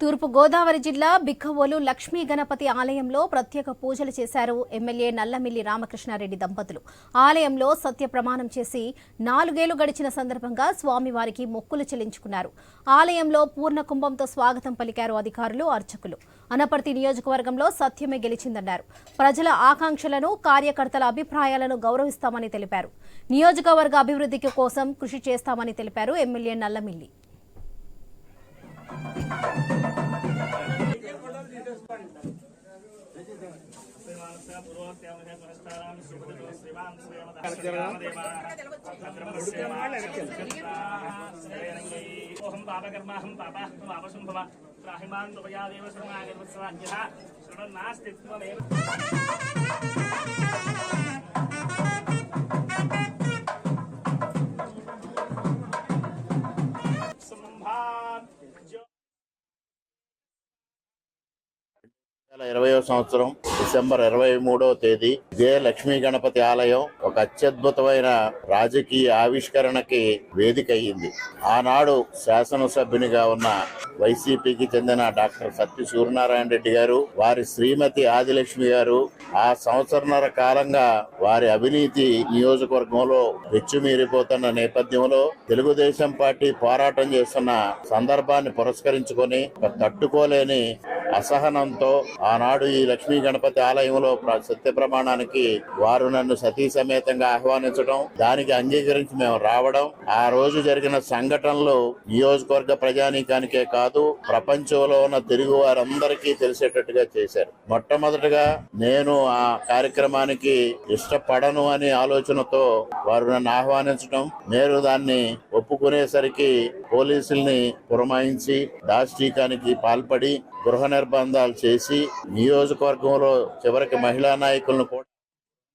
తూర్పు గోదావరి జిల్లా బిక్కవోలు లక్ష్మీ గణపతి ఆలయంలో ప్రత్యేక పూజలు చేశారు ఎమ్మెల్యే నల్లమిల్లి రామకృష్ణారెడ్డి దంపతులు. ఆలయంలో సత్య ప్రమాణం చేసి నాలుగేళ్ళు గడిచిన సందర్భంగా స్వామివారికి మొక్కులు చెల్లించుకున్నారు. ఆలయంలో పూర్ణ కుంభంతో స్వాగతం పలికారు అధికారులు అర్చకులు. అనపర్తి నియోజకవర్గంలో సత్యమే గెలిచిందన్నారు. ప్రజల ఆకాంక్షలను కార్యకర్తల అభిప్రాయాలను గౌరవిస్తామని తెలిపారు. నియోజకవర్గ అభివృద్ధికి కోసం కృషి చేస్తామని తెలిపారు ఎమ్మెల్యే నల్లమిల్లి. ఓహం పాపకర్మాహం పాప పాపశంభవ త్రాహిమాన్ త్వయాదేవ శరణాగర్వత్సవాజ్ఞः శృణన్నాస్తి త్వమేవ ఇరవయో సంవత్సరం డిసెంబర్ ఇరవై మూడవ తేదీ ఇదే లక్ష్మీ గణపతి ఆలయం ఒక అత్యద్భుతమైన రాజకీయ ఆవిష్కరణకి వేదిక అయ్యింది. ఆనాడు శాసనసభ్యునిగా ఉన్న వైసీపీకి చెందిన డాక్టర్ సత్య సూర్యనారాయణ రెడ్డి గారు వారి శ్రీమతి ఆదిలక్ష్మి గారు ఆ సంవత్సరన్నర కాలంగా వారి అవినీతి నియోజకవర్గంలో వెచ్చుమీరిపోతున్న నేపథ్యంలో తెలుగుదేశం పార్టీ పోరాటం చేస్తున్న సందర్భాన్ని పురస్కరించుకొని ఒక తట్టుకోలేని అసహనంతో ఆనాడు ఈ లక్ష్మీ గణపతి ఆలయంలో ప్ర- సత్య ప్రమాణానికి వారు నన్ను సతీ సమేతంగా ఆహ్వానించడం దానికి అంగీకరించి మేము రావడం ఆ రోజు జరిగిన సంఘటనలు నియోజకవర్గ ప్రజానీకానికే కాదు ప్రపంచంలో ఉన్న తెలుగు వారందరికీ తెలిసేటట్టుగా చేశారు. మొట్టమొదటగా నేను ఆ కార్యక్రమానికి ఇష్టపడను అనే ఆలోచనతో వారు నన్ను ఆహ్వానించడం నేను దాన్ని ఒప్పుకునేసరికి పోలీసుల్ని పురమాయించి దాష్టీకానికి పాల్పడి గృహ నిర్బంధాలు చేసి నియోజకవర్గంలో చివరికి మహిళా నాయకులను కూడా